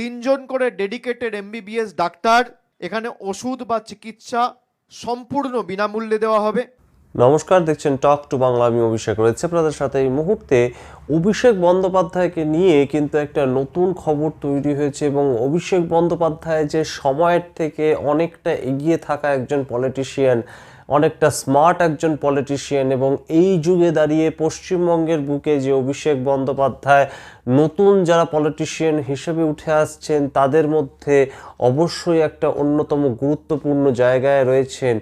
তিনজন করে dedicated MBBS doctor এখানে ওষুধ বা চিকিৎসা সম্পূর্ণ বিনামূল্যে দেওয়া হবে। নমস্কার, দেখছেন টক টু বাংলা আমি অভিষেক রয়েছে আপনাদের সাথে। এই মুহূর্তে অভিষেক বন্দ্যোপাধ্যায়কে নিয়ে কিন্তু একটা নতুন খবর তৈরি হয়েছে এবং অভিষেক বন্দ্যোপাধ্যায় যে সময়ের থেকে অনেকটা এগিয়ে থাকা একজন পলিটিশিয়ান অনেকটা স্মার্ট একজন পলিটিশিয়ান এবং এই যুগে দাঁড়িয়ে পশ্চিমবঙ্গের বুকে যে অভিষেক বন্দ্যোপাধ্যায় নতুন যারা পলিটিশিয়ান হিসেবে উঠে আসছেন, তাদের মধ্যে অবশ্যই একটা অন্যতম গুরুত্বপূর্ণ জায়গায় রয়েছেন।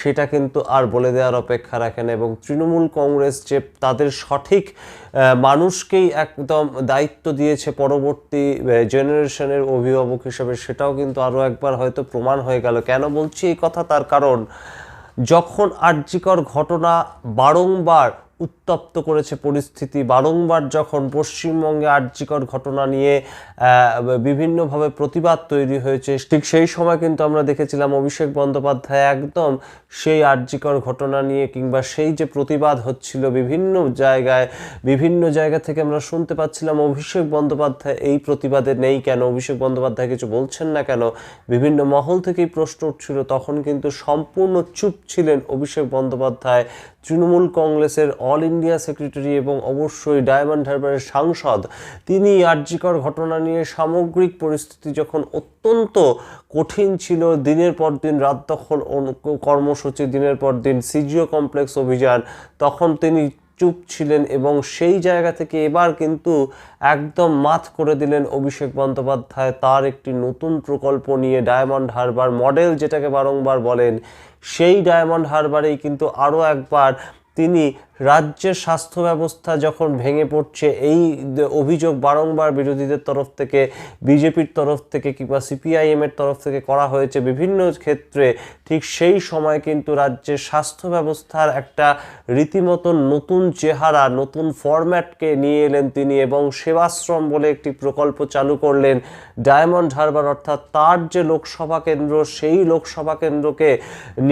সেটা কিন্তু আর বলে দেওয়ার অপেক্ষা রাখে না এবং তৃণমূল কংগ্রেস যে তাদের সঠিক মানুষকেই একদম দায়িত্ব দিয়েছে পরবর্তী জেনারেশনের অভিভাবক হিসেবে, সেটাও কিন্তু আরও একবার হয়তো প্রমাণ হয়ে গেল। কেন বলছি এই কথা? তার কারণ, যখন আর্যিকর ঘটনা বারংবার উত্তপ্ত করেছে পরিস্থিতি। বারংবার যখন পশ্চিমবঙ্গে আর্যিকর ঘটনা নিয়ে বিভিন্নভাবে প্রতিবাদ তৈরি হয়েছে, ঠিক সেই সময় কিন্তু আমরা দেখেছিলাম অভিষেক বন্দ্যোপাধ্যায় একদম সেই আর্যিকর ঘটনা নিয়ে কিংবা সেই যে প্রতিবাদ হচ্ছিল বিভিন্ন জায়গায়, বিভিন্ন জায়গা থেকে আমরা শুনতে পাচ্ছিলাম অভিষেক বন্দ্যোপাধ্যায় এই প্রতিবাদে নেই কেন, অভিষেক বন্দ্যোপাধ্যায় কিছু বলছেন না কেন? বিভিন্ন মহল থেকেই প্রশ্ন উঠছিল, তখন কিন্তু সম্পূর্ণ চুপ ছিলেন অভিষেক বন্দ্যোপাধ্যায়। তৃণমূল কংগ্রেসের অল ইন্ডিয়া সেক্রেটারি এবং অবশ্যই ডায়মন্ড হারবারের সাংসদ, তিনি আর্যিকর ঘটনা নিয়ে সামগ্রিক পরিস্থিতি যখন অত্যন্ত কঠিন ছিল, দিনের পর দিন রাত দখল কর্মসূচি, দিনের পর দিন সিজিও কমপ্লেক্স অভিযান, তখন তিনি চুপ ছিলেন এবং সেই জায়গা থেকে এবার কিন্তু একদম মাত করে দিলেন অভিষেক বন্দ্যোপাধ্যায় তার একটি নতুন প্রকল্প নিয়ে ডায়মন্ড হারবার মডেল যেটাকে বারংবার বলেন। সেই ডায়মন্ড হারবারেই কিন্তু আরও একবার তিনি রাজ্যের স্বাস্থ্য ব্যবস্থা যখন ভেঙে পড়ছে, এই অভিযোগ বারংবার বিরোধীদের তরফ থেকে, বিজেপির তরফ থেকে কিংবা সিপিআইএমের তরফ থেকে করা হয়েছে বিভিন্ন ক্ষেত্রে, ঠিক সেই সময় কিন্তু রাজ্যের স্বাস্থ্য ব্যবস্থার একটা রীতিমতন নতুন চেহারা, নতুন ফরম্যাটকে নিয়ে এলেন তিনি এবং সেবাশ্রম বলে একটি প্রকল্প চালু করলেন ডায়মন্ড হারবার। অর্থাৎ তার যে লোকসভা কেন্দ্র, সেই লোকসভা কেন্দ্রকে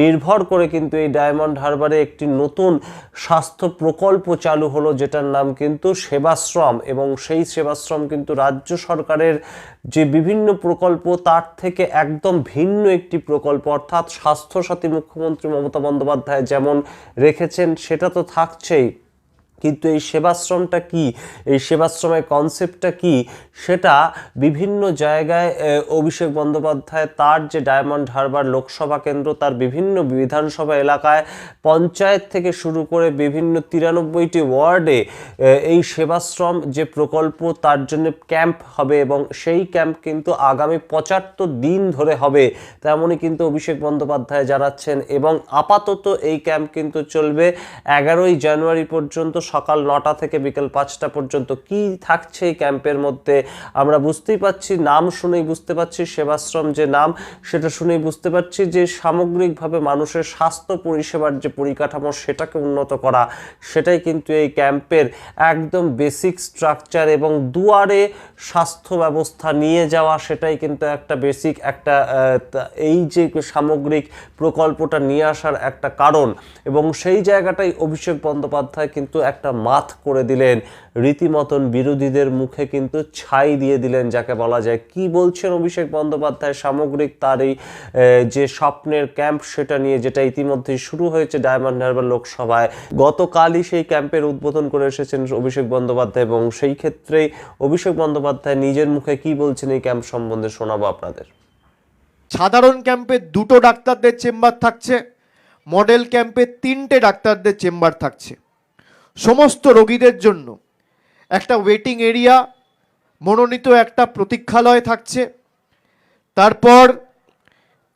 নির্ভর করে কিন্তু এই ডায়মন্ড হারবারে একটি নতুন স্বাস্থ্য প্রকল্প চালু হলো, যেটার নাম কিন্তু সেবাশ্রম এবং সেই সেবাশ্রম কিন্তু রাজ্য সরকারের যে বিভিন্ন প্রকল্প, তার থেকে একদম ভিন্ন একটি প্রকল্প। অর্থাৎ স্বাস্থ্যসাথী মুখ্যমন্ত্রী মমতা বন্দ্যোপাধ্যায় যেমন রেখেছেন, সেটা তো থাকছেই। কিন্তু এই সেবাশ্রমটা কি? এই সেবাশ্রমের কনসেপ্টটা কি? সেটা বিভিন্ন জায়গায় অভিষেক বন্দ্যোপাধ্যায় তার যে ডায়মন্ড হারবার লোকসভা কেন্দ্র, তার বিভিন্ন বিধানসভা এলাকায় পঞ্চায়েত থেকে শুরু করে বিভিন্ন তিরানব্বইটি ওয়ার্ডে এই সেবাশ্রম যে প্রকল্প তার জন্য ক্যাম্প হবে এবং সেই ক্যাম্প কিন্তু আগামী পঁচাত্তর দিন ধরে হবে। তেমনই কিন্তু অভিষেক বন্দ্যোপাধ্যায় জানাচ্ছেন এবং আপাতত এই ক্যাম্প কিন্তু চলবে এগারোই জানুয়ারি পর্যন্ত সকাল নটা থেকে বিকেল পাঁচটা পর্যন্ত কি থাকছে এই ক্যাম্পের মধ্যে? আমরা বুঝতেই পাচ্ছি নাম শুনেই বুঝতে পারছি, সেবাশ্রম যে নাম, সেটা শুনেই বুঝতে পারছি যে সামগ্রিকভাবে মানুষের স্বাস্থ্য পরিষেবার যে পরিকাঠামো, সেটাকে উন্নত করা, সেটাই কিন্তু এই ক্যাম্পের একদম বেসিক স্ট্রাকচার এবং দুয়ারে স্বাস্থ্য ব্যবস্থা নিয়ে যাওয়া, সেটাই কিন্তু একটা বেসিক একটা এই যে সামগ্রিক প্রকল্পটা নিয়ে আসার একটা কারণ এবং সেই জায়গাটাই অভিষেক বন্দ্যোপাধ্যায় কিন্তু একটা মাত করে দিলেন। রীতিমতন বিরোধীদের মুখে কিন্তু ছাই দিয়ে দিলেন যাকে বলা যায়। কি বলছেন অভিষেক বন্দ্যোপাধ্যায়? সামগ্রিক তার এই যে স্বপ্নের ক্যাম্প সেটা নিয়ে, যেটা ইতিমধ্যেই শুরু হয়েছে ডায়মন্ড হারবার লোকসভায়। গতকালই সেই ক্যাম্পের উদ্বোধন করে এসেছেন অভিষেক বন্দ্যোপাধ্যায় এবং সেই ক্ষেত্রেই অভিষেক বন্দ্যোপাধ্যায় নিজের মুখে কি বলছেন এই ক্যাম্প সম্বন্ধে শোনাবো আপনাদের। সাধারণ ক্যাম্পে দুটো ডাক্তারদের চেম্বার থাকছে, মডেল ক্যাম্পে তিনটে ডাক্তারদের চেম্বার থাকছে। সমস্ত রোগীদের জন্য একটা ওয়েটিং এরিয়া মনোনীত একটা প্রতীক্ষালয় থাকছে। তারপর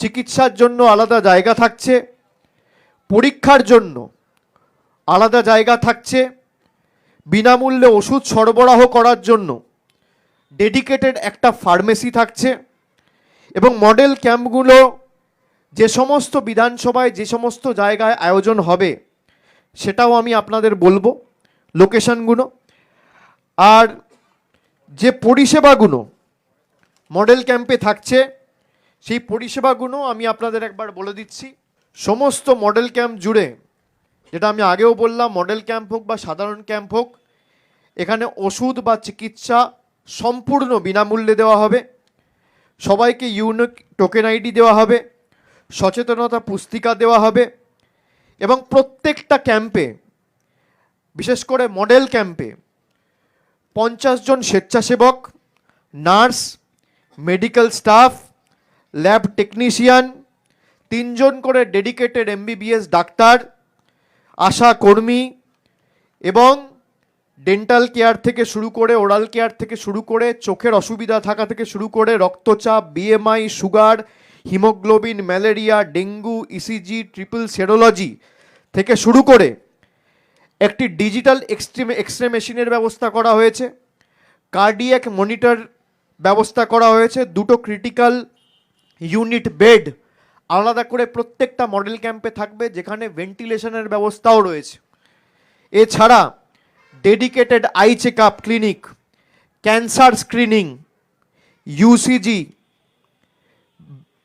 চিকিৎসার জন্য আলাদা জায়গা থাকছে। পরীক্ষার জন্য আলাদা জায়গা থাকছে। বিনামূল্যে ওষুধ সরবরাহ করার জন্য ডেডিকেটেড একটা ফার্মেসি থাকছে এবং মডেল ক্যাম্পগুলো যে সমস্ত বিধানসভায়, যে সমস্ত জায়গায় আয়োজন হবে সেটাও আমি আপনাদের বলব, লোকেশনগুলো। আর যে পরিষেবাগুলো মডেল ক্যাম্পে থাকছে, সেই পরিষেবাগুলো আমি আপনাদের একবার বলে দিচ্ছি। সমস্ত মডেল ক্যাম্প জুড়ে, যেটা আমি আগেও বললাম, মডেল ক্যাম্প হোক বা সাধারণ ক্যাম্প হোক, এখানে ওষুধ বা চিকিৎসা সম্পূর্ণ বিনামূল্যে দেওয়া হবে। সবাইকে ইউনিক টোকেন আইডি দেওয়া হবে, সচেতনতা পুস্তিকা দেওয়া হবে এবং প্রত্যেকটা ক্যাম্পে বিশেষ করে মডেল ক্যাম্পে পঞ্চাশ জন স্বেচ্ছাসেবক nurse medical staff lab technician তিনজন করে ডেডিকেটেড এমবিবিএস ডাক্তার, আশা কর্মী এবং ডেন্টাল কেয়ার থেকে শুরু করে ওরাল কেয়ার থেকে শুরু করে চোখের অসুবিধা থাকা থেকে শুরু করে রক্তচাপ BMI sugar haemoglobin malaria dengue ECG triple serology থেকে শুরু করে একটি ডিজিটাল এক্সট্রিম, এক্সরে মেশিনের ব্যবস্থা করা হয়েছে, কার্ডিয়াক মনিটর ব্যবস্থা করা হয়েছে, দুটো ক্রিটিক্যাল ইউনিট বেড আলাদা করে প্রত্যেকটা মডেল ক্যাম্পে থাকবে, যেখানে ভেন্টিলেশনের ব্যবস্থাও রয়েছে। এছাড়া dedicated eye check up clinic, cancer screening USG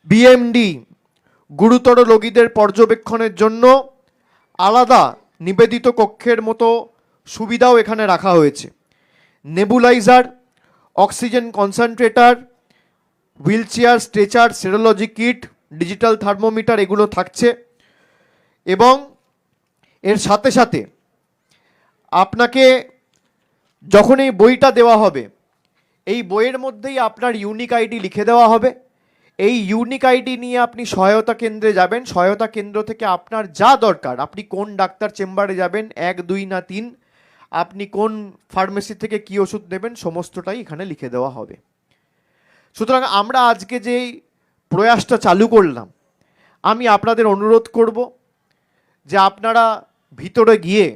BMD গুরুতর রোগীদের পর্যবেক্ষণের জন্য আলাদা নিবেদিত কক্ষের মতো সুবিধাও এখানে রাখা হয়েছে। Nebuliser, oxygen concentrator wheel chair stretcher, serology kit, digital thermometer এগুলো থাকছে এবং এর সাথে সাথে আপনাকে যখন এই বইটা দেওয়া হবে, এই বইয়ের মধ্যেই আপনার ইউনিক আইডি লিখে দেওয়া হবে। এই ইউনিক আইডি নিয়ে আপনি সহায়তা কেন্দ্রে যাবেন। সহায়তা কেন্দ্র থেকে আপনার যা দরকার, আপনি কোন ডাক্তার চেম্বারে যাবেন, এক, দুই না তিন, আপনি কোন ফার্মেসি থেকে কী ওষুধ নেবেন, সমস্তটাই এখানে লিখে দেওয়া হবে। সুতরাং আমরা আজকে যে প্রয়াসটা চালু করলাম, আমি আপনাদের অনুরোধ করব যে আপনারা ভিতরে গিয়ে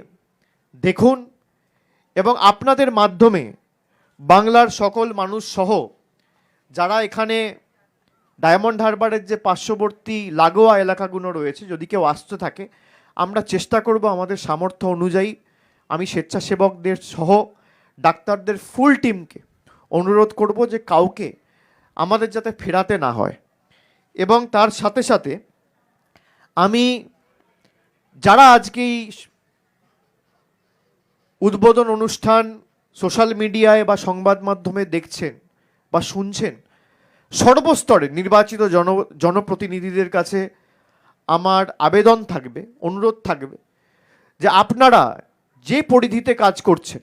দেখুন এবং আপনাদের মাধ্যমে বাংলার সকল মানুষ সহ যারা এখানে ডায়মন্ড হারবারের যে পার্শ্ববর্তী লাগোয়া এলাকাগুলো রয়েছে, যদি কেউ আসতে থাকে, আমরা চেষ্টা করব আমাদের সামর্থ্য অনুযায়ী আমি স্বেচ্ছাসেবকদের সহ ডাক্তারদের ফুল টিমকে অনুরোধ করব যে কাউকে আমাদের যাতে ফেরাতে না হয়। এবং তার সাথে সাথে আমি যারা আজকে এই উদ্বোধন অনুষ্ঠান সোশ্যাল মিডিয়ায় বা সংবাদ মাধ্যমে দেখছেন বা শুনছেন সর্বস্তরে নির্বাচিত জন, জনপ্রতিনিধিদের কাছে আমার আবেদন থাকবে, অনুরোধ থাকবে যে আপনারা যে পরিধিতে কাজ করছেন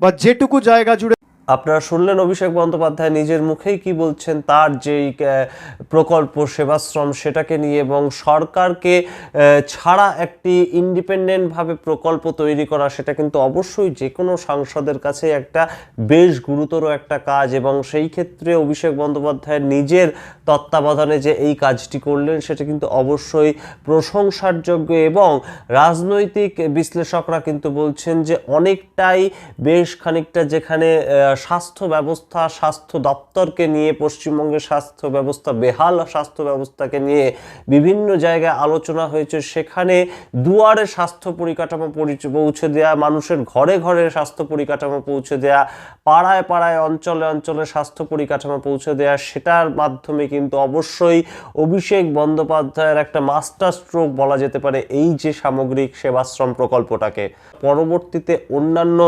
বা যেটুকু জায়গা জুড়ে আপনারা শুনলেন অভিষেক বন্দ্যোপাধ্যায় নিজের মুখেই কি বলছেন, তার যেই প্রকল্প, সেবাশ্রম, সেটাকে নিয়ে এবং সরকারকে ছাড়া একটি ইন্ডিপেন্ডেন্টভাবে প্রকল্প তৈরি করা, সেটা কিন্তু অবশ্যই যে কোনো সাংসদের কাছে একটা বেশ গুরুতর একটা কাজ এবং সেই ক্ষেত্রে অভিষেক বন্দ্যোপাধ্যায়ের নিজের তত্ত্বাবধানে যে এই কাজটি করলেন, সেটা কিন্তু অবশ্যই প্রশংসার যোগ্য এবং রাজনৈতিক বিশ্লেষকরা কিন্তু বলছেন যে অনেকটাই বেশ খানিকটা যেখানে স্বাস্থ্য ব্যবস্থা, স্বাস্থ্য দপ্তরকে নিয়ে, পশ্চিমবঙ্গের স্বাস্থ্য ব্যবস্থা, বেহাল স্বাস্থ্য ব্যবস্থাকে নিয়ে বিভিন্ন জায়গায় আলোচনা হয়েছে। সেখানে দুয়ারে স্বাস্থ্য পরিকাঠামো পৌঁছে দেওয়া মানুষের ঘরে ঘরে স্বাস্থ্য পরিকাঠামো পৌঁছে দেওয়া পাড়ায় পাড়ায়, অঞ্চলে অঞ্চলে স্বাস্থ্য পরিকাঠামো পৌঁছে দেওয়া সেটার মাধ্যমে কিন্তু অবশ্যই অভিষেক বন্দ্যোপাধ্যায়ের একটা মাস্টার স্ট্রোক বলা যেতে পারে এই যে সামগ্রিক সেবাশ্রম প্রকল্পটাকে। পরবর্তীতে অন্যান্য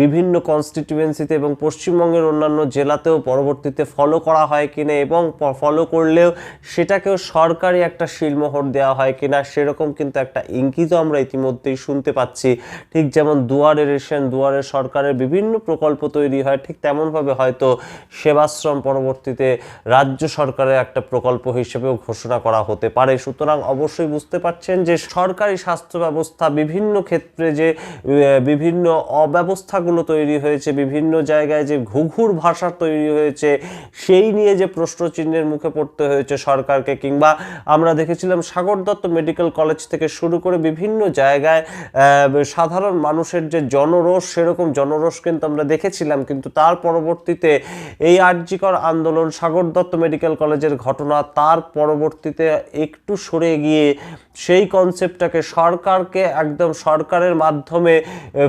বিভিন্ন কনস্টিটিউয়েন্সিতে এবং পশ্চিমবঙ্গের অন্যান্য জেলাতেও পরবর্তীতে ফলো করা হয় কিনা এবং ফলো করলেও সেটাকেও সরকারি একটা শিলমোহর দেওয়া হয় কিনা সেরকম কিন্তু একটা ইঙ্গিতও আমরা ইতিমধ্যেই শুনতে পাচ্ছি। ঠিক যেমন দুয়ারে রেশন, দুয়ারে সরকারের বিভিন্ন প্রকল্প তৈরি হয়, ঠিক তেমনভাবে হয়তো সেবাশ্রম পরবর্তীতে রাজ্য সরকারের একটা প্রকল্প হিসেবেও ঘোষণা করা হতে পারে। সুতরাং অবশ্যই বুঝতে পারছেন যে সরকারি স্বাস্থ্য ব্যবস্থা বিভিন্ন ক্ষেত্রে যে বিভিন্ন অব্যবস্থাগুলো তৈরি হয়েছে, বিভিন্ন জায়গায় যে ঘুঘুর ভাষা তৈরি হয়েছে, সেই নিয়ে যে প্রশ্নচিহ্নের মুখে পড়তে হয়েছে সরকারকে, কিংবা আমরা দেখেছিলাম সাগর দত্ত মেডিকেল কলেজ থেকে শুরু করে বিভিন্ন জায়গায় সাধারণ মানুষের যে জনরোষ, সেরকম জনরোষ কিন্তু আমরা দেখেছিলাম। কিন্তু তার পরবর্তীতে এই আর্যিকর আন্দোলন, সাগর দত্ত মেডিকেল কলেজের ঘটনা, তার পরবর্তীতে একটু সরে গিয়ে সেই কনসেপ্টটাকে সরকারকে একদম সরকারের মাধ্যমে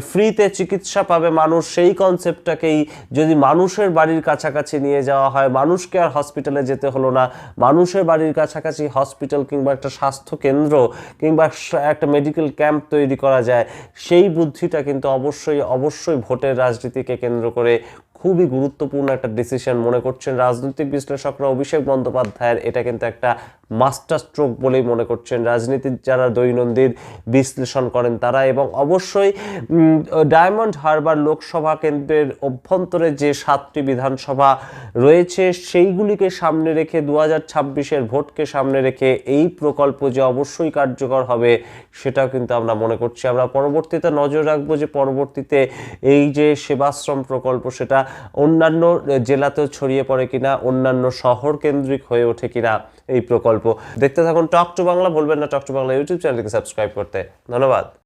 ফ্রিতে চিকিৎসা পাবে মানুষ, সেই কনসেপ্টটাকেই যদি মানুষের বাড়ির কাছাকাছি নিয়ে যাওয়া হয়, মানুষকে আর হসপিটালে যেতে হলো না। মানুষের বাড়ির কাছাকাছি হসপিটাল কিংবা একটা স্বাস্থ্য কেন্দ্র কিংবা একটা মেডিকেল ক্যাম্প তৈরি করা যায়, সেই বুদ্ধিটা কিন্তু অবশ্যই অবশ্যই ভোটের রাজনীতিকে কেন্দ্র করে খুবই গুরুত্বপূর্ণ একটা ডিসিশন মনে করছেন রাজনৈতিক বিশ্লেষকরা অভিষেক বন্দ্যোপাধ্যায়ের। এটা কিন্তু একটা মাস্টার স্ট্রোক বলেই মনে করছেন রাজনীতির যারা দৈনন্দিন বিশ্লেষণ করেন তারা এবং অবশ্যই ডায়মন্ড হারবার লোকসভা কেন্দ্রের অভ্যন্তরে যে সাতটি বিধানসভা রয়েছে সেইগুলিকে সামনে রেখে দু হাজার ছাব্বিশের ভোটকে সামনে রেখে এই প্রকল্প যে অবশ্যই কার্যকর হবে সেটাও কিন্তু আমরা মনে করছি। আমরা পরবর্তীতে নজর রাখব যে পরবর্তীতে এই যে সেবাশ্রম প্রকল্প সেটা অন্যান্য জেলাতেও ছড়িয়ে পড়ে কিনা, অন্যান্য শহর কেন্দ্রিক হয়ে ওঠে কিনা এই প্রকল্প দেখতে থাকুন টক টু বাংলা বলবেন না টক টু বাংলা ইউটিউব চ্যানেলকে সাবস্ক্রাইব করতে। ধন্যবাদ।